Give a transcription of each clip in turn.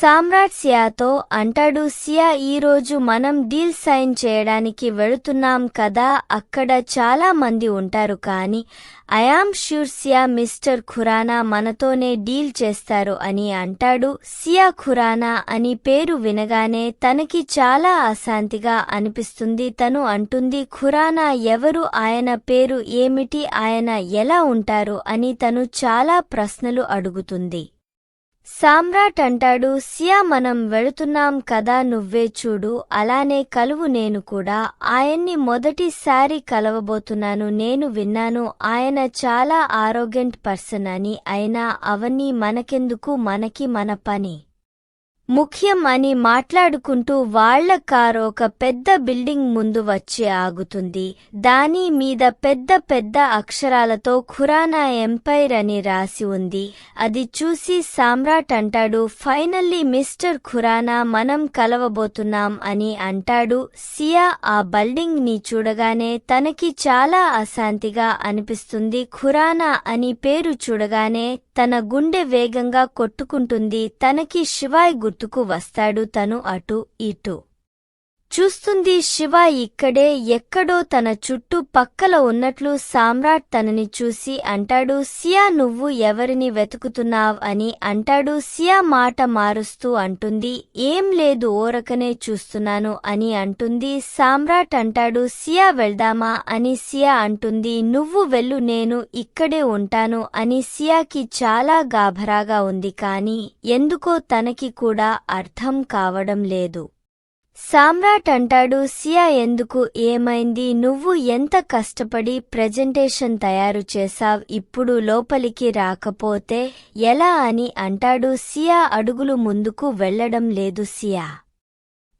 సామ్రాట్ సియాతో అంటాడు సియా ఈరోజు మనం డీల్ సైన్ చేయడానికి వెళుతున్నాం కదా అక్కడ చాలా మంది ఉంటారు కాని I'm sure Siya mister Khurana మనతోనే డీల్ చేస్తారు అని అంటాడు. సియా ఖురానా అని పేరు వినగానే తనకి చాలా అశాంతిగా అనిపిస్తుంది. తను అంటుంది ఖురానా ఎవరు ఆయన పేరు ఏమిటి ఆయన ఎలా ఉంటారు అని తను చాలా ప్రశ్నలు అడుగుతుంది. సామ్రాట్ అంటాడు సియా మనం వెళుతున్నాం కదా నువ్వే చూడు అలానే కలువు నేను కూడా. ఆయన్ని మొదటిసారి కలవబోతున్నాను నేను విన్నాను ఆయన చాలా ఆరోగ్యంట్ పర్సన్ అని అయినా అవన్నీ మనకెందుకు మనకి మన పని. ముఖ్యం అని మాట్లాడుకుంటూ వాళ్ళ కారు ఒక పెద్ద బిల్డింగ్ ముందు వచ్చి ఆగుతుంది. దాని మీద పెద్ద పెద్ద అక్షరాలతో ఖురానా ఎంపైర్ అని రాసి ఉంది. అది చూసి సామ్రాట్ అంటాడు ఫైనల్లీ మిస్టర్ ఖురానా మనం కలవబోతున్నాం అని అంటాడు. సియా ఆ బిల్డింగ్ని చూడగానే తనకి చాలా అశాంతిగా అనిపిస్తుంది. ఖురానా అని పేరు చూడగానే తన గుండె వేగంగా కొట్టుకుంటుంది. తనకి శివాయ్ గుర్తు గుర్తుకు వస్తాడు తను అటు ఇటు. చూస్తుంది శివ ఇక్కడే ఎక్కడో తన చుట్టూ పక్కల ఉన్నట్లు సామ్రాట్ తనని చూసి అంటాడు సియా నువ్వు ఎవరిని వెతుకుతున్నావ్? అని అంటాడు. సియా మాట మారుస్తూ అంటుంది ఏం లేదు ఓరకనే చూస్తున్నాను అని అంటుంది. సామ్రాట్ అంటాడు సియా వెళ్దామా? అని సియా అంటుంది నువ్వు వెళ్ళు నేను ఇక్కడే ఉంటాను అని సియాకి చాలా గాభరాగా ఉంది కాని ఎందుకో తనకి కూడా అర్థం కావడం లేదు. సామ్రాట్ అంటాడు సియా ఎందుకు ఏమైంది? నువ్వు ఎంత కష్టపడి ప్రెజెంటేషన్ తయారు చేశావ్? ఇప్పుడు లోపలికి రాకపోతే ఎలా అని అంటాడు సియా అడుగులు ముందుకు వెళ్ళడం లేదు సియా.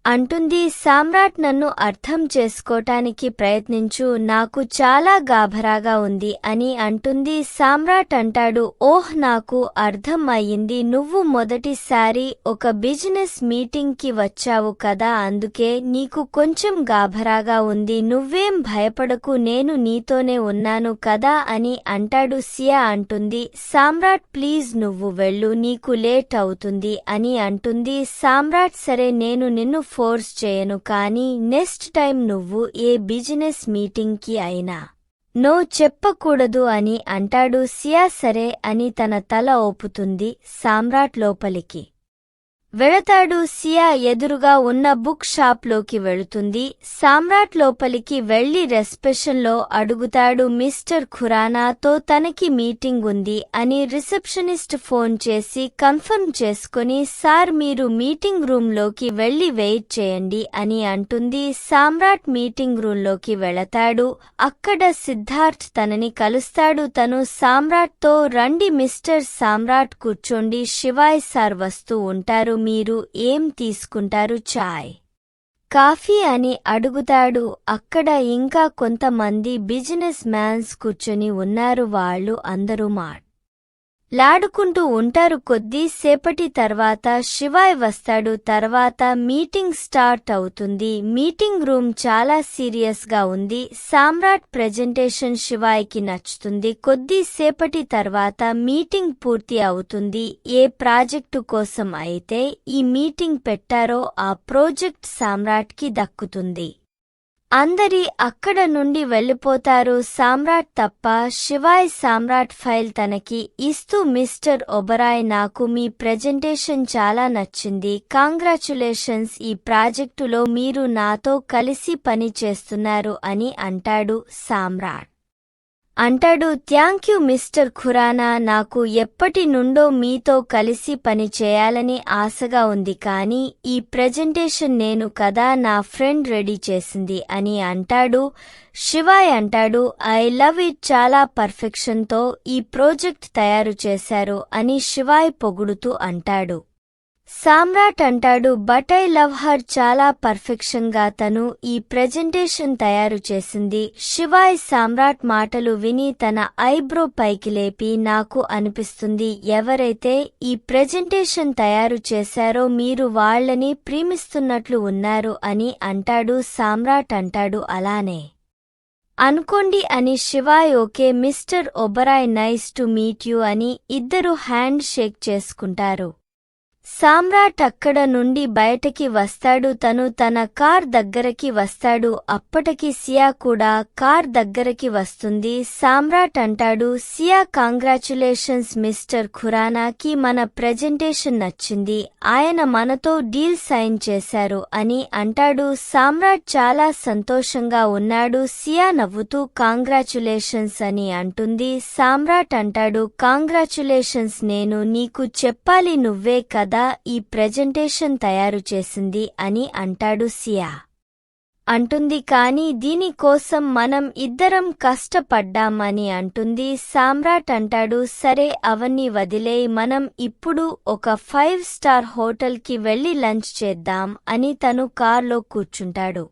అంటుంది సామ్రాట్ నన్ను అర్థం చేసుకోటానికి ప్రయత్నించు నాకు చాలా గాభరాగా ఉంది అని అంటుంది సామ్రాట్ అంటాడు ఓహ్ నాకు అర్థం అయ్యింది నువ్వు మొదటిసారి ఒక బిజినెస్ మీటింగ్కి వచ్చావు కదా అందుకే నీకు కొంచెం గాభరాగా ఉంది నువ్వేం భయపడకు నేను నీతోనే ఉన్నాను కదా అని అంటాడు సియా అంటుంది సామ్రాట్ ప్లీజ్ నువ్వు వెళ్ళు నీకు లేట్ అవుతుంది అని అంటుంది సామ్రాట్ సరే నేను నిన్ను ఫోర్స్ చేయను కానీ నెక్స్ట్ టైం నువ్వు ఏ బిజినెస్ మీటింగ్కి అయినా నో చెప్పకూడదు అని అంటాడు సియా సరే అని తన తల ఓపుతుంది సామ్రాట్ లోపలికి. వెళతాడు సియా ఎదురుగా ఉన్న బుక్ షాప్లోకి వెళుతుంది. సామ్రాట్ లోపలికి వెళ్ళి రెస్పెషన్లో అడుగుతాడు మిస్టర్ ఖురానాతో తనకి మీటింగ్ ఉంది అని రిసెప్షనిస్ట్ ఫోన్ చేసి కన్ఫర్మ్ చేసుకుని సార్ మీరు మీటింగ్ రూంలోకి వెళ్ళి వెయిట్ చేయండి అని అంటుంది. సామ్రాట్ మీటింగ్ రూంలోకి వెళతాడు. అక్కడ సిద్ధార్థ్ తనని కలుస్తాడు. తను సామ్రాట్తో రండి మిస్టర్ సామ్రాట్ కూర్చోండి. శివాయ్ సార్ వస్తూ ఉంటారు. మీరు ఏం తీసుకుంటారు చాయ్? కాఫీ అని అడుగుతాడు. అక్కడ ఇంకా కొంతమంది బిజినెస్ మ్యాన్స్ కూర్చొని ఉన్నారు. వాళ్ళు అందరూ మాట్ లాడుకుంటూ ఉంటారు కొద్దీ సేపటి తర్వాత శివాయ్ వస్తాడు. తర్వాత మీటింగ్ స్టార్ట్ అవుతుంది. మీటింగ్ రూమ్ చాలా సీరియస్గా ఉంది. సామ్రాట్ ప్రెజెంటేషన్ శివాయ్కి నచ్చుతుంది. కొద్దీ సేపటి తర్వాత మీటింగ్ పూర్తి అవుతుంది. ఏ ప్రాజెక్టు కోసం అయితే ఈ మీటింగ్ పెట్టారో ఆ ప్రాజెక్ట్ సామ్రాట్కి దక్కుతుంది. అందరి అక్కడ నుండి వెళ్ళిపోతారు సామ్రాట్ తప్ప శివాయ్ సామ్రాట్ ఫైల్ తనకి ఇస్తూ మిస్టర్ ఒబరాయ్ నాకు మీ ప్రెజెంటేషన్ చాలా నచ్చింది. కాంగ్రాచులేషన్స్ ఈ ప్రాజెక్టులో మీరు నాతో కలిసి పని చేస్తున్నారు అని అంటాడు సామ్రాట్. అంటాడు థ్యాంక్ యూ మిస్టర్ ఖురానా నాకు ఎప్పటి నుండో మీతో కలిసి పని చేయాలని ఆశగా ఉంది కానీ ఈ ప్రెజెంటేషన్ నేను కదా నా ఫ్రెండ్ రెడీ చేసింది అని అంటాడు. శివాయ్ అంటాడు ఐ లవ్ ఇట్ చాలా పర్ఫెక్షన్తో ఈ ప్రాజెక్ట్ తయారు చేశారు అని శివాయ్ పొగుడుతూ అంటాడు. సామ్రాట్ అంటాడు బట్ ఐ లవ్ హర్ చాలా పర్ఫెక్షన్గా తను ఈ ప్రెజెంటేషన్ తయారు చేసింది. శివాయ్ సామ్రాట్ మాటలు విని తన ఐబ్రో పైకి లేపి నాకు అనిపిస్తుంది ఎవరైతే ఈ ప్రెజెంటేషన్ తయారు చేశారో మీరు వాళ్ళని ప్రేమిస్తున్నట్లు ఉన్నారు అని అంటాడు సామ్రాట్ అంటాడు అలానే. అనుకోండి అని Shivaay okay mister Oberoi nice to meet you అని ఇద్దరు హ్యాండ్ షేక్ చేసుకుంటారు. సామ్రాట్ అక్కడ నుండి బయటకి వస్తాడు తను తన కార్ దగ్గరకి వస్తాడు అప్పటికి సియా కూడా కార్ దగ్గరకి వస్తుంది. సామ్రాట్ అంటాడు సియా కాంగ్రాచులేషన్స్ మిస్టర్ ఖురానాకి మన ప్రెజెంటేషన్ నచ్చింది ఆయన మనతో డీల్ సైన్ చేశారు అని అంటాడు. సామ్రాట్ చాలా సంతోషంగా ఉన్నాడు సియా నవ్వుతూ కాంగ్రాచులేషన్స్ అని అంటుంది. సామ్రాట్ అంటాడు కాంగ్రాచులేషన్స్ నేను నీకు చెప్పాలి నువ్వే కదా ఈ ప్రెజెంటేషన్ తయారు చేసింది అని అంటాడు సియా. అంటుంది కాని దీనికోసం మనం ఇద్దరం కష్టపడ్డామని అంటుంది సామ్రాట్ అంటాడు సరే అవన్నీ వదిలేయి మనం ఇప్పుడు ఒక ఫైవ్ స్టార్ హోటల్కి వెళ్ళి లంచ్ చేద్దాం అని తను కార్లో కూర్చుంటాడు.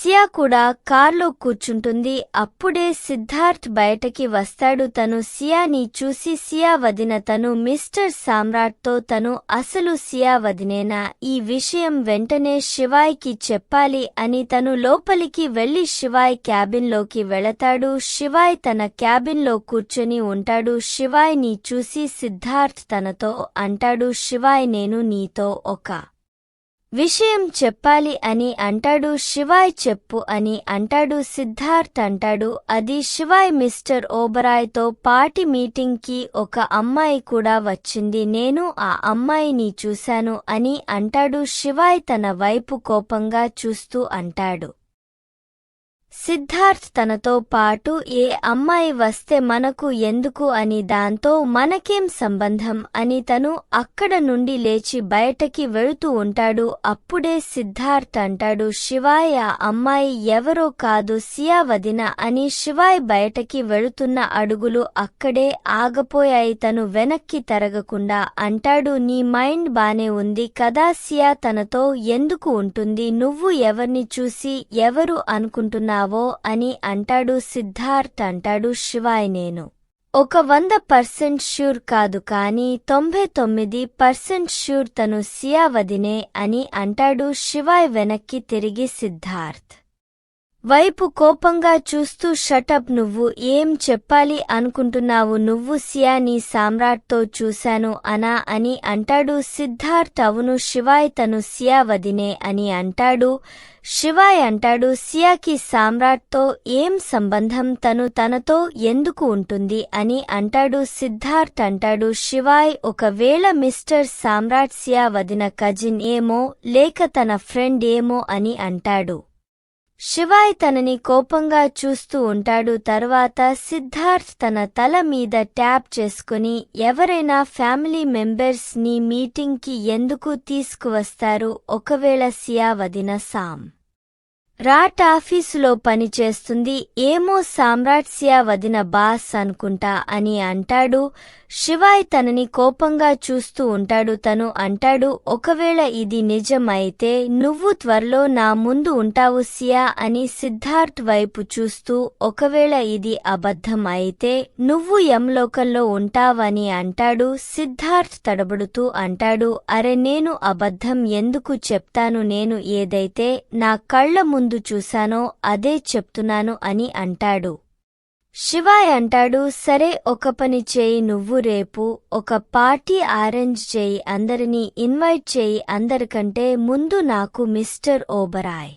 సియా కూడా కార్లో కూర్చుంటుంది. అప్పుడే సిద్ధార్థ్ బయటకి వస్తాడు. తను సియాని చూసి సియా వదిన తను మిస్టర్ సామ్రాట్తో తను అసలు సియా వదినేనా? ఈ విషయం వెంటనే శివాయ్కి చెప్పాలి అని తను లోపలికి వెళ్ళి శివాయ్ క్యాబిన్లోకి వెళతాడు. శివాయ్ తన క్యాబిన్లో కూర్చొని ఉంటాడు. శివాయ్ని చూసి సిద్ధార్థ్ తనతో అంటాడు శివాయ్ నేను నీతో ఒక విషయం చెప్పాలి అని అంటాడు శివాయ్ చెప్పు అని అంటాడు సిద్ధార్థ్ అంటాడు. అది శివాయ్ మిస్టర్ ఓబరాయ్తో పార్టీ మీటింగ్కి ఒక అమ్మాయి కూడా వచ్చింది. నేను ఆ అమ్మాయిని చూశాను అని అంటాడు శివాయ్ తన వైపు కోపంగా చూస్తూ అంటాడు. సిద్ధార్థ్ తనతో పాటు ఏ అమ్మాయి వస్తే మనకు ఎందుకు అని దాంతో మనకేం సంబంధం అని తను అక్కడ నుండి లేచి బయటకి వెళుతూ ఉంటాడు. అప్పుడే సిద్ధార్థ్ అంటాడు శివాయ్ ఆ అమ్మాయి ఎవరో కాదు సియా వదిన అని శివాయ్ బయటకి వెళుతున్న అడుగులు అక్కడే ఆగపోయాయి. తను వెనక్కి తరగకుండా అంటాడు నీ మైండ్ బానే ఉంది కదా సియా తనతో ఎందుకు ఉంటుంది? నువ్వు ఎవర్ని చూసి ఎవరు అనుకుంటున్నా అని అంటాడు సిద్ధార్థ్ అంటాడు శివాయ్ నేను. ఒక వంద పర్సెంట్ ష్యూర్ కాదు కానీ తొంభై తొమ్మిది పర్సెంట్ ష్యూర్ తను సియా వదినే అని అంటాడు శివాయ్ వెనక్కి తిరిగి సిద్ధార్థ్. వైపు కోపంగా చూస్తూ షటప్ నువ్వు ఏం చెప్పాలి అనుకుంటున్నావు? నువ్వు సియా నీ సామ్రాట్తో చూశాను అనా అని అంటాడు. సిద్ధార్థ్ అవును శివాయ్ తను సియా వదినే అని అంటాడు. శివాయ్ అంటాడు సియాకి సామ్రాట్తో ఏం సంబంధం? తను తనతో ఎందుకు ఉంటుంది? అని అంటాడు. సిద్ధార్థ్ అంటాడు శివాయ్ ఒకవేళ మిస్టర్ సామ్రాట్ సియా వదిన కజిన్ ఏమో లేక తన ఫ్రెండ్ ఏమో అని అంటాడు. శివాయ్ తనని కోపంగా చూస్తూ ఉంటాడు. తర్వాత సిద్ధార్థ్ తన తల మీద ట్యాప్ చేసుకుని ఎవరైనా ఫ్యామిలీ మెంబర్స్ని మీటింగ్కి ఎందుకు తీసుకువస్తారు? ఒకవేళ సియా వదిన సామ్ రాట్ ఆఫీసులో పనిచేస్తుంది. ఏమో సామ్రాట్సియా వదిన బాస్ అనుకుంటా అని అంటాడు. శివాయ్ తనని కోపంగా చూస్తూ ఉంటాడు. తను అంటాడు ఒకవేళ ఇది నిజం అయితే నువ్వు త్వరలో నా ముందు ఉంటావు సియా అని సిద్ధార్థ్ వైపు చూస్తూ ఒకవేళ ఇది అబద్ధం అయితే నువ్వు యమలోకంలో ఉంటావని అంటాడు. సిద్ధార్థ్ తడబడుతూ అంటాడు అరే నేను అబద్ధం ఎందుకు చెప్తాను? నేను ఏదైతే నా కళ్ళ ముందు చూశానో అదే చెప్తున్నాను అని అంటాడు. శివాయ్ అంటాడు సరే ఒక పని చేయి నువ్వు రేపు ఒక పార్టీ అరేంజ్ చేయి అందరినీ ఇన్వైట్ చేయి అందరికంటే ముందు నాకు మిస్టర్ ఓబరాయ్.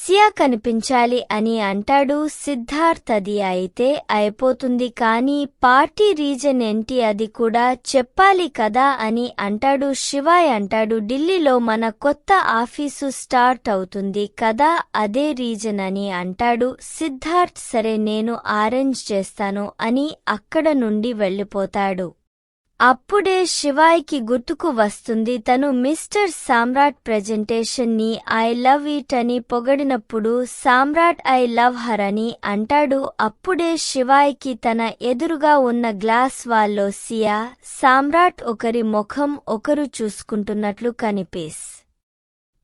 సియా కనిపించాలి అని అంటాడు సిద్ధార్థ్ అది అయితే అయిపోతుంది. కానీ పార్టీ రీజన్ ఏంటి అది కూడా చెప్పాలి కదా అని అంటాడు శివాయ్ అంటాడు ఢిల్లీలో మన కొత్త ఆఫీసు స్టార్ట్ అవుతుంది కదా అదే రీజన్ అని అంటాడు సిద్ధార్థ్ సరే నేను అరేంజ్ చేస్తాను అని అక్కడ నుండి వెళ్ళిపోతాడు. అప్పుడే శివాయ్కి గుర్తుకు వస్తుంది తను మిస్టర్ సామ్రాట్ ప్రెజెంటేషన్ని ఐ లవ్ ఇట్ అని పొగడినప్పుడు సామ్రాట్ ఐ లవ్ హర్ అని అంటాడు. అప్పుడే శివాయ్కి తన ఎదురుగా ఉన్న గ్లాస్ వాల్లో సియా సామ్రాట్ ఒకరి ముఖం ఒకరు చూసుకుంటున్నట్లు కనిపిస్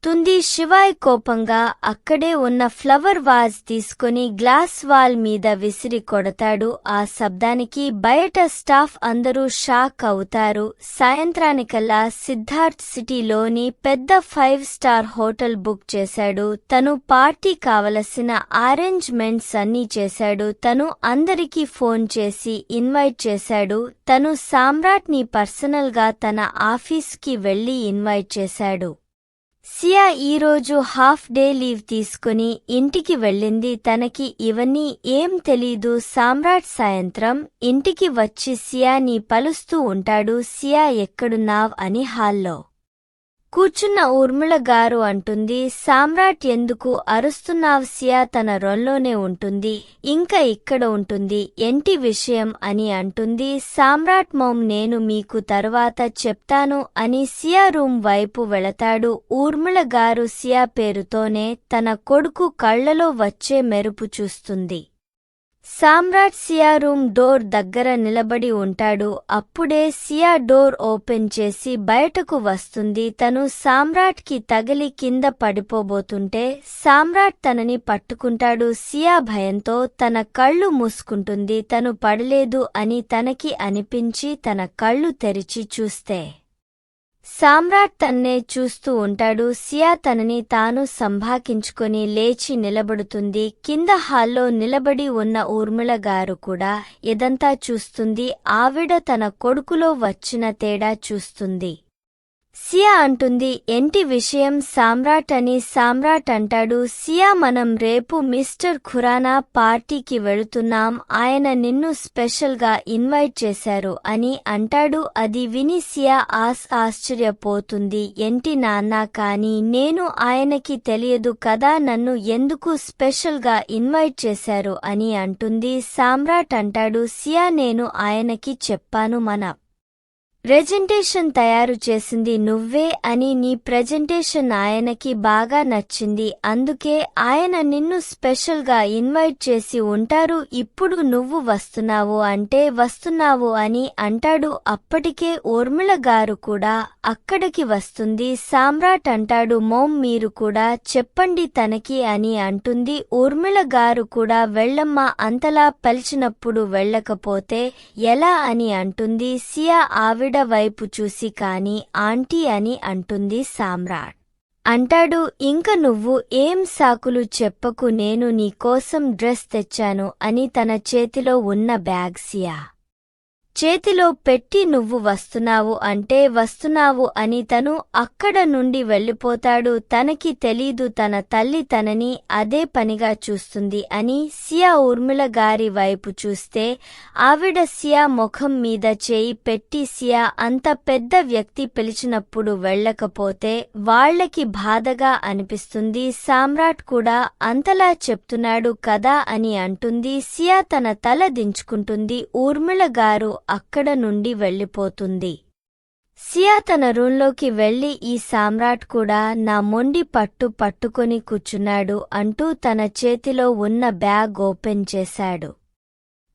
తుంది శివాయ్ కోపంగా అక్కడే ఉన్న ఫ్లవర్ వాజ్ తీసుకుని గ్లాస్ వాల్ మీద విసిరి కొడతాడు. ఆ శబ్దానికి బయట స్టాఫ్ అందరూ షాక్ అవుతారు. సాయంత్రానికల్లా సిద్ధార్థ్ సిటీలోని పెద్ద ఫైవ్ స్టార్ హోటల్ బుక్ చేశాడు. తను పార్టీ కావలసిన అరేంజ్మెంట్స్ అన్నీ చేశాడు. తను అందరికీ ఫోన్ చేసి ఇన్వైట్ చేశాడు. తను సామ్రాట్ని పర్సనల్గా తన ఆఫీస్కి వెళ్ళి ఇన్వైట్ చేశాడు. సియా ఈరోజు హాఫ్ డే లీవ్ తీసుకుని ఇంటికి వెళ్ళింది. తనకి ఇవన్నీ ఏం తెలీదు. సామ్రాట్ సాయంత్రం ఇంటికి వచ్చి సియాని పలుస్తూ ఉంటాడు. సియా ఎక్కడున్నావ్ అని హాల్లో కూర్చున్న ఊర్మిళ గారు అంటుంది సామ్రాట్ ఎందుకు అరుస్తున్నావ్ సియా తన రొల్లోనే ఉంటుంది ఇంకా ఇక్కడ ఉంటుంది ఎంటి విషయం అని అంటుంది సామ్రాట్ మోమ్ నేను మీకు తరువాత చెప్తాను అని సియా రూమ్ వైపు వెళతాడు. ఊర్మిళ గారు సియా పేరుతోనే తన కొడుకు కళ్ళలో వచ్చే మెరుపు చూస్తుంది. సామ్రాట్ సియా రూమ్ డోర్ దగ్గర నిలబడి ఉంటాడు. అప్పుడే సియా డోర్ ఓపెన్ చేసి బయటకు వస్తుంది. తను సామ్రాట్కి తగిలి కింద పడిపోబోతుంటే సామ్రాట్ తనని పట్టుకుంటాడు. సియా భయంతో తన కళ్ళు మూసుకుంటుంది. తను పడలేదు అని తనకి అనిపించి తన కళ్ళు తెరిచి చూస్తే సామ్రాట్ తన్నే చూస్తూ ఉంటాడు. సియా తనని తాను సంభాకించుకొని లేచి నిలబడుతుంది. కింద హాల్లో నిలబడి ఉన్న ఊర్మిళ గారు కూడా ఇదంతా చూస్తుంది. ఆవిడ తన కొడుకులో వచ్చిన తేడా చూస్తుంది. సియా అంటుంది ఎంటి విషయం? సామ్రాట్ అని సామ్రాట్ అంటాడు. సియా మనం రేపు మిస్టర్ ఖురానా పార్టీకి వెళుతున్నాం. ఆయన నిన్ను స్పెషల్గా ఇన్వైట్ చేశారు అని అంటాడు. అది విని సియా ఆస్ ఆశ్చర్యపోతుంది. ఎంటి నాన్న కాని నేను ఆయనకి తెలియదు కదా. నన్ను ఎందుకు స్పెషల్గా ఇన్వైట్ చేశారు? అని అంటుంది. సామ్రాట్ అంటాడు సియా నేను ఆయనకి చెప్పాను మన ప్రెజెంటేషన్ తయారు చేసింది నువ్వే అని నీ ప్రెజెంటేషన్ ఆయనకి బాగా నచ్చింది. అందుకే ఆయన నిన్ను స్పెషల్గా ఇన్వైట్ చేసి ఉంటారు. ఇప్పుడు నువ్వు వస్తున్నావు అంటే వస్తున్నావు అని అంటాడు. అప్పటికే ఊర్మిళ గారు కూడా అక్కడికి వస్తుంది. సామ్రాట్ అంటాడు మోమ్ మీరు కూడా చెప్పండి తనకి అని అంటుంది. ఊర్మిళ గారు కూడా వెళ్ళమ్మ అంతలా పలిచినప్పుడు వెళ్ళకపోతే ఎలా అని అంటుంది. సియా ఆవిడ వైపు చూసి కాని ఆంటీ అని అంటుంది సామ్రాట్. అంటాడు ఇంక నువ్వు ఏం సాకులు చెప్పకు నేను నీకోసం డ్రెస్ తెచ్చాను అని తన చేతిలో ఉన్న బ్యాగ్ సియా. చేతిలో పెట్టి నువ్వు వస్తున్నావు అంటే వస్తున్నావు అని తను అక్కడ నుండి వెళ్ళిపోతాడు. తనకి తెలీదు తన తల్లి తనని అదే పనిగా చూస్తుంది అని సియా ఊర్మిళ గారి వైపు చూస్తే ఆవిడ సియా ముఖం మీద చేయి పెట్టి సియా అంత పెద్ద వ్యక్తి పిలిచినప్పుడు వెళ్ళకపోతే వాళ్ళకి బాధగా అనిపిస్తుంది. సామ్రాట్ కూడా అంతలా చెప్తున్నాడు కదా అని అంటుంది. సియా తన తల దించుకుంటుంది. ఊర్మిళ గారు అక్కడ నుండి వెళ్ళిపోతుంది. సియా తన రూంలోకి వెళ్ళి ఈ సామ్రాట్ కూడా నా మొండి పట్టు పట్టుకొని కూర్చున్నాడు అంటూ తన చేతిలో ఉన్న బ్యాగ్ ఓపెన్ చేశాడు.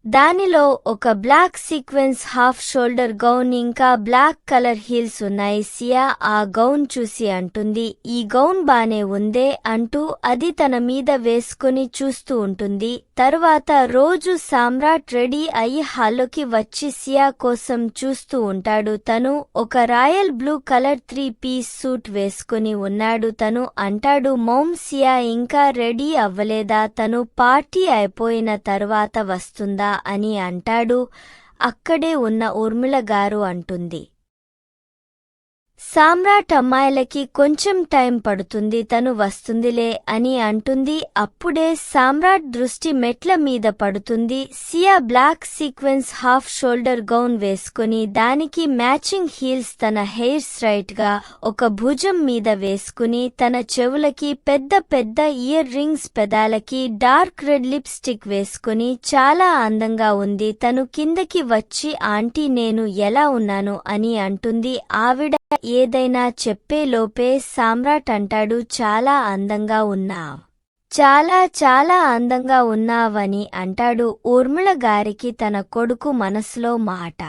దానిలో ఒక black sequence half shoulder gown ఇంకా బ్లాక్ కలర్ హీల్స్ ఉన్నాయి. సియా ఆ గౌన్ చూసి అంటుంది. ఈ గౌన్ బానే ఉందే అంటూ అది తన మీద వేసుకుని చూస్తూ ఉంటుంది. తరువాత రోజు సామ్రాట్ రెడీ అయ్యి హాల్లోకి వచ్చి సియా కోసం చూస్తూ ఉంటాడు. తను ఒక royal blue colour three piece suit వేసుకుని ఉన్నాడు. తను అంటాడు మౌమ్ సియా ఇంకా రెడీ అవ్వలేదా? తను పార్టీ అయిపోయిన తర్వాత వస్తుందా? అని అంటాడు. అక్కడే ఉన్న ఊర్మిళ గారు అంటుంది. సామ్రాట్ అమ్మాయిలకి కొంచెం టైం పడుతుంది తను వస్తుందిలే అని అంటుంది. అప్పుడే సామ్రాట్ దృష్టి మెట్ల మీద పడుతుంది. Siya black sequence half shoulder gown వేసుకుని దానికి మ్యాచింగ్ హీల్స్ తన హెయిర్ స్ట్రైట్గా ఒక భుజం మీద వేసుకుని తన చెవులకి పెద్ద పెద్ద ఇయర్ రింగ్స్ పెదాలకి డార్క్ రెడ్ లిప్స్టిక్ వేసుకుని చాలా అందంగా ఉంది. తను కిందకి వచ్చి ఆంటీ నేను ఎలా ఉన్నాను? అని అంటుంది. ఆవిడ ఏదైనా చెప్పేలోపే సామ్రాట్ అంటాడు చాలా అందంగా ఉన్నావ్. చాలా చాలా అందంగా ఉన్నావని అంటాడు ఊర్మిళ గారికి తన కొడుకు మనసులో మాట.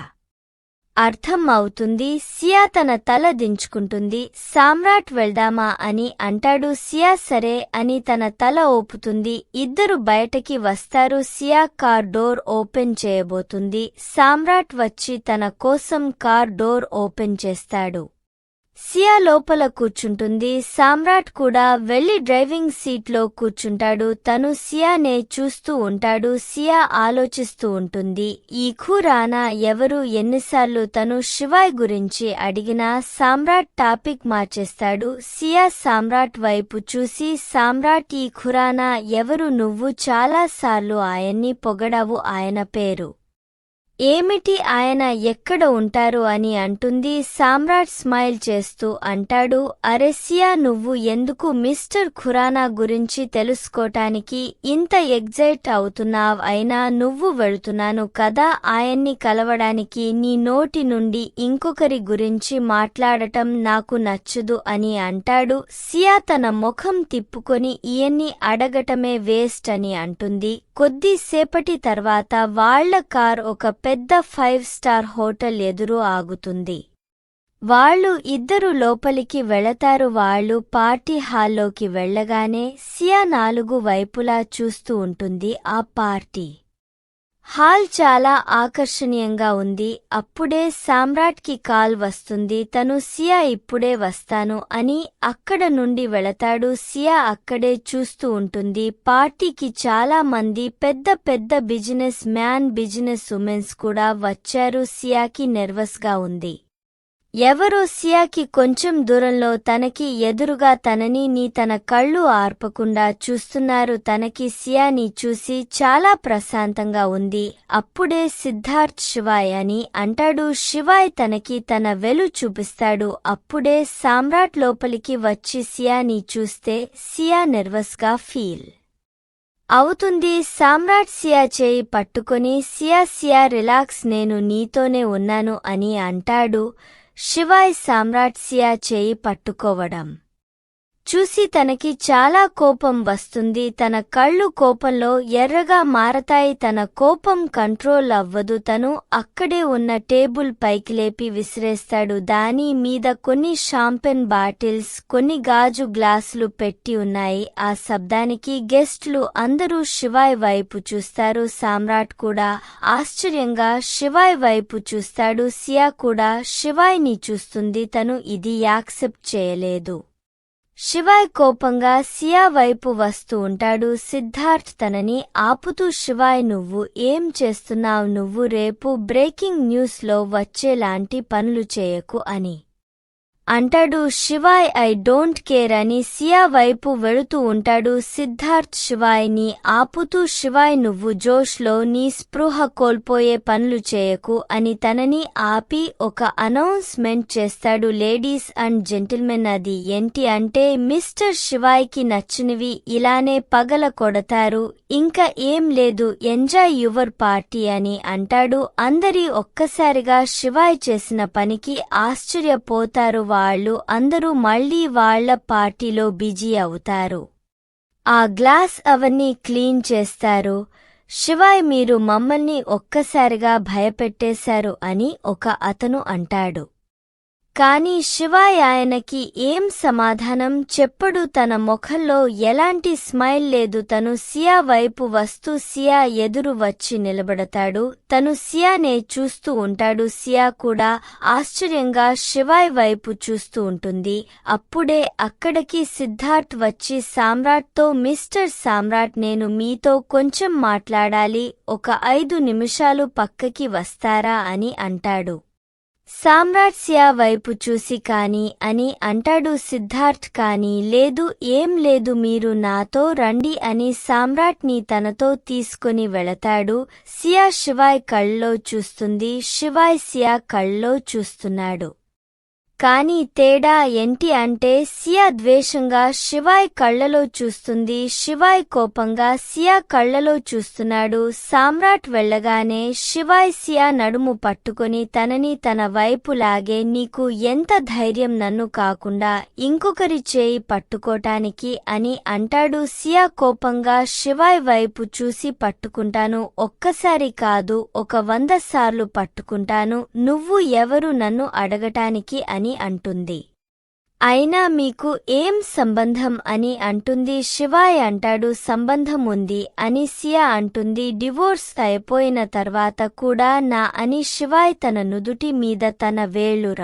అర్థం అవుతుంది సియా తన తల దించుకుంటుంది సామ్రాట్ వెళ్దామా అని అంటాడు సియా సరే అని తన తల ఓపుతుంది ఇద్దరు బయటకి వస్తారు సియా కార్ డోర్ ఓపెన్ చేయబోతుంది సామ్రాట్ వచ్చి తన కోసం కార్ డోర్ ఓపెన్ చేస్తాడు. సియా లోపల కూర్చుంటుంది. సామ్రాట్ కూడా వెళ్ళి డ్రైవింగ్ సీట్లో కూర్చుంటాడు. తను సియానే చూస్తూ ఉంటాడు. సియా ఆలోచిస్తూ ఉంటుంది. ఈ ఖురానా ఎవరు? ఎన్నిసార్లు తను శివాయ్ గురించి అడిగినా సామ్రాట్ టాపిక్ మార్చేస్తాడు. సియా సామ్రాట్ వైపు చూసి సామ్రాట్ ఈ ఖురానా ఎవరు? నువ్వు చాలాసార్లు ఆయన్ని పొగడావు. ఆయన పేరు ఏమిటి ఆయన ఎక్కడ ఉంటారు అని అంటుంది సామ్రాట్ స్మైల్ చేస్తూ అంటాడు అరెసియా నువ్వు ఎందుకు మిస్టర్ ఖురానా గురించి తెలుసుకోటానికి ఇంత ఎగ్జైట్ అవుతున్నావ్? అయినా నువ్వు వెళుతున్నాను కదా ఆయన్ని కలవడానికి నీ నోటి నుండి ఇంకొకరి గురించి మాట్లాడటం నాకు నచ్చదు అని అంటాడు. సియా తన ముఖం తిప్పుకొని ఈయన్ని అడగటమే వేస్ట్ అని అంటుంది. కొద్దిసేపటి తర్వాత వాళ్ళ కార్ ఒక పెద్ద పెద్ద ఫైవ్ స్టార్ హోటల్ ఎదురు ఆగుతుంది. వాళ్ళు ఇద్దరు లోపలికి వెళతారు. వాళ్ళు పార్టీ హాల్లోకి వెళ్ళగానే సియా నాలుగు వైపులా చూస్తూ ఉంటుంది ఆ పార్టీ. హాల్ చాలా ఆకర్షణీయంగా ఉంది. అప్పుడే సామ్రాట్కి కాల్ వస్తుంది. తను సియా ఇప్పుడే వస్తాను అని అక్కడ నుండి వెళతాడు. సియా అక్కడే చూస్తూ ఉంటుంది. పార్టీకి చాలా మంది పెద్ద పెద్ద బిజినెస్ మ్యాన్ బిజినెస్ ఉమెన్స్ కూడా వచ్చారు. సియాకి నెర్వస్గా ఉంది. ఎవరో సియాకి కొంచెం దూరంలో తనకి ఎదురుగా తనని నీ తన కళ్ళు ఆర్పకుండా చూస్తున్నారు. తనకి సియాని చూసి చాలా ప్రశాంతంగా ఉంది. అప్పుడే సిద్ధార్థ్ శివాయ్ అని అంటాడు. శివాయ్ తనకి తన వెలు చూపిస్తాడు. అప్పుడే సామ్రాట్ లోపలికి వచ్చి సియాని చూస్తే సియా నెర్వస్గా ఫీల్ అవుతుంది. సామ్రాట్ సియా చేయి పట్టుకొని సియా సియా రిలాక్స్ నేను నీతోనే ఉన్నాను అని అంటాడు. శివాయ్ సామ్రాట్సియా చేయి పట్టుకోవడం. చూసి తనకి చాలా కోపం వస్తుంది. తన కళ్ళు కోపంలో ఎర్రగా మారతాయి. తన కోపం కంట్రోల్ అవ్వదు. తను అక్కడే ఉన్న టేబుల్ పైకి లేపి విసిరేస్తాడు. దాని మీద కొన్ని షాంపెన్ బాటిల్స్ కొన్ని గాజు గ్లాసులు పెట్టి ఉన్నాయి. ఆ శబ్దానికి గెస్ట్లు అందరూ శివాయ్ వైపు చూస్తారు. సామ్రాట్ కూడా ఆశ్చర్యంగా శివాయ్ వైపు చూస్తాడు. సియా కూడా శివాయ్ని చూస్తుంది. తను ఇది యాక్సెప్ట్ చేయలేదు. శివాయ్ కోపంగా సియా వైపు వస్తూ ఉంటాడు. సిద్ధార్థ్ తనని ఆపుతూ శివాయ్ నువ్వు ఏం చేస్తున్నావు? నువ్వు రేపు బ్రేకింగ్ న్యూస్లో వచ్చేలాంటి పనులు చేయకు అని. అంటాడు శివాయ్ ఐ డోంట్ కేర్ అని సియా వైపు వెళుతూ ఉంటాడు. సిద్ధార్థ్ శివాయ్ని ఆపుతూ శివాయ్ నువ్వు జోష్లో నీ స్పృహ కోల్పోయే పనులు చేయకు అని తనని ఆపి ఒక అనౌన్స్మెంట్ చేస్తాడు. లేడీస్ అండ్ జెంటిల్మెన్ అది ఏంటి అంటే మిస్టర్ శివాయ్కి నచ్చినవి ఇలానే పగల కొడతారు ఇంకా ఏం లేదు ఎంజాయ్ యువర్ పార్టీ అని అంటాడు. అందరి ఒక్కసారిగా శివాయ్ చేసిన పనికి ఆశ్చర్యపోతారు. వాళ్ళు అందరూ మళ్ళీ వాళ్ళ పార్టీలో బిజీ అవుతారు. ఆ గ్లాస్ అవన్నీ క్లీన్ చేస్తారు. శివాయ్ మీరు మమ్మల్ని ఒక్కసారిగా భయపెట్టేశారు అని ఒక అతను అంటాడు. కాని శివాయ్ ఆయనకి ఏం సమాధానం? చెప్పడు తన ముఖంలో ఎలాంటి స్మైల్ లేదు. తను సియా వైపు వస్తూ సియా ఎదురు వచ్చి నిలబడతాడు. తను సియానే చూస్తూ ఉంటాడు. సియా కూడా ఆశ్చర్యంగా శివాయ్ వైపు చూస్తూ ఉంటుంది. అప్పుడే అక్కడికి సిద్ధార్థ్ వచ్చి సామ్రాట్తో మిస్టర్ సామ్రాట్ నేను మీతో కొంచెం మాట్లాడాలి. ఒక ఐదు నిమిషాలు పక్కకి వస్తారా? అని అంటాడు. సామ్రాట్ సియా వైపు చూసి కాని అని అంటాడు సిద్ధార్థ్ కాని లేదు ఏం లేదు మీరు నాతో రండి అని సామ్రాట్ని తనతో తీసుకుని వెళతాడు. సియా శివాయ్ కళ్ళలో చూస్తుంది శివాయ్ సియా కళ్ళలో చూస్తున్నాడు. కానీ తేడా ఏంటి అంటే సియా ద్వేషంగా శివాయ్ కళ్ళలో చూస్తుంది. శివాయ్ కోపంగా సియా కళ్ళలో చూస్తున్నాడు. సామ్రాట్ వెళ్ళగానే శివాయ్ సియా నడుము పట్టుకొని తనని తన వైపు లాగే నీకు ఎంత ధైర్యం నన్ను కాకుండా ఇంకొకరి చేయి పట్టుకోటానికి అని అంటాడు. సియా కోపంగా శివాయ్ వైపు చూసి పట్టుకుంటాను. ఒక్కసారి కాదు ఒక వంద సార్లు పట్టుకుంటాను. నువ్వు ఎవరు నన్ను అడగటానికి అని అంటుంది. అయినా మీకు ఏం సంబంధం అని అంటుంది శివాయ్ అంటాడు సంబంధం ఉంది అని సియా అంటుంది డివోర్స్ అయిపోయిన తర్వాత కూడా నా అని శివాయ్ తన నుదుటి మీద తన వేళ్ళు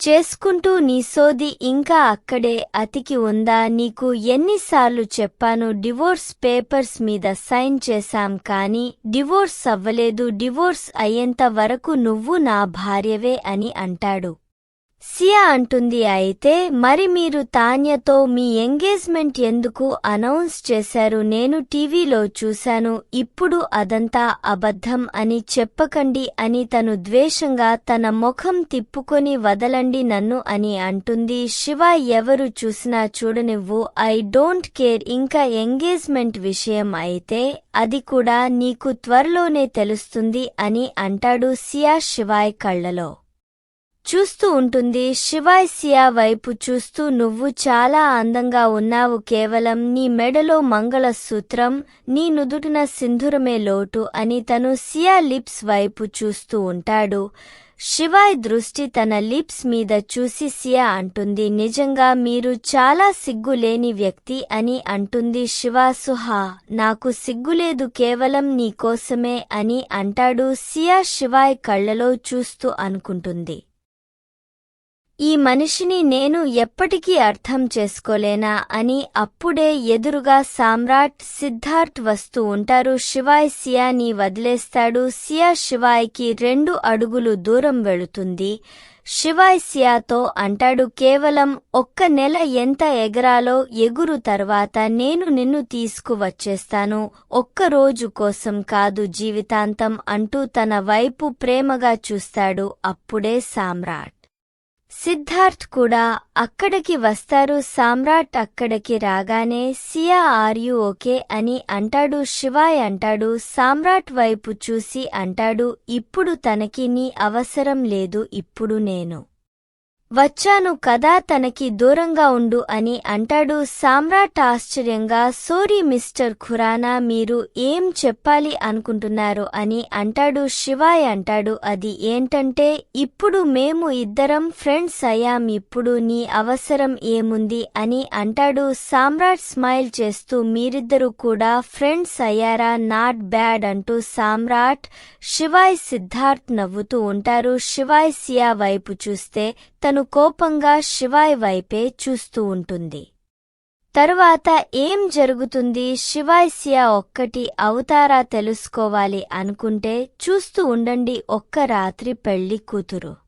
చేసుకుంటూ నీ సోది ఇంకా అక్కడే అతికి ఉందా నీకు ఎన్నిసార్లు చెప్పాను డివోర్స్ పేపర్స్ మీద సైన్ చేశాం కానీ డివోర్స్ అవ్వలేదు డివోర్స్ అయ్యేంత వరకు నువ్వు నా భార్యవే అని అంటాడు. సియా అంటుంది అయితే మరి మీరు తాన్యతో మీ ఎంగేజ్మెంట్ ఎందుకు అనౌన్స్ చేశారు? నేను టీవీలో చూశాను ఇప్పుడు అదంతా అబద్ధం అని చెప్పకండి అని తను ద్వేషంగా తన ముఖం తిప్పుకొని వదలండి నన్ను అని అంటుంది. శివ ఎవరు చూసినా చూడనివ్వు ఐ డోంట్ కేర్ ఇంకా ఎంగేజ్మెంట్ విషయం అయితే అది కూడా నీకు త్వరలోనే తెలుస్తుంది అని అంటాడు సియా శివాయ్ కళ్ళలో. చూస్తూ ఉంటుంది. శివాయ్ సియా వైపు చూస్తూ నువ్వు చాలా అందంగా ఉన్నావు. కేవలం నీ మెడలో మంగళసూత్రం నీ నుదుటిన సింధురమే లోటు అని తను సియా లిప్స్ వైపు చూస్తూ ఉంటాడు. శివాయ్ దృష్టి తన లిప్స్ మీద చూసి సియా అంటుంది. నిజంగా మీరు చాలా సిగ్గులేని వ్యక్తి అని అంటుంది శివా. సుహా నాకు సిగ్గులేదు కేవలం నీకోసమే అని అంటాడు సియా శివాయ్ కళ్ళలో చూస్తూ అనుకుంటుంది. ఈ మనిషిని నేను ఎప్పటికీ అర్థం చేసుకోలేనా అని అప్పుడే ఎదురుగా సామ్రాట్ సిద్ధార్థ్ వస్తూ ఉంటారు. శివాయ్ సియాని వదిలేస్తాడు. సియా శివాయ్కి రెండు అడుగులు దూరం వెళుతుంది. శివాయ్ సియాతో అంటాడు కేవలం ఒక్క నెల ఎంత ఎగరాలో ఎగురు తర్వాత నేను నిన్ను తీసుకువచ్చేస్తాను. ఒక్క రోజు కోసం కాదు జీవితాంతం అంటూ తన వైపు ప్రేమగా చూస్తాడు అప్పుడే సామ్రాట్. సిద్ధార్థ్ కూడా అక్కడికి వస్తారు. సామ్రాట్ అక్కడికి రాగానే సియా ఆర్ యు ఓకే అని అంటాడు. శివాయ్ అంటాడు సామ్రాట్ వైపు చూసి అంటాడు ఇప్పుడు తనకి నీ అవసరం లేదు ఇప్పుడు నేను వచ్చాను కదా తనకి దూరంగా ఉండు అని అంటాడు. సామ్రాట్ ఆశ్చర్యంగా సోరీ మిస్టర్ ఖురానా మీరు ఏం చెప్పాలి అనుకుంటున్నారు? అని అంటాడు. శివాయ్ అంటాడు అది ఏంటంటే ఇప్పుడు మేము ఇద్దరం ఫ్రెండ్స్ అయ్యాం ఇప్పుడు నీ అవసరం ఏముంది? అని అంటాడు. సామ్రాట్ స్మైల్ చేస్తూ మీరిద్దరూ కూడా ఫ్రెండ్స్ అయ్యారా? నాట్ బ్యాడ్ అంటూ సామ్రాట్ శివాయ్ సిద్ధార్థ్ నవ్వుతూ ఉంటారు. శివాయ్ సియా వైపు చూస్తే తను కోపంగా శివాయ్ వైపే చూస్తూ ఉంటుంది. తరువాత ఏం జరుగుతుంది? శివాయ్ సియా ఒక్కటి అవుతారా తెలుసుకోవాలి అనుకుంటే చూస్తూ ఉండండి ఒక్క రాత్రి పెళ్ళి కూతురు.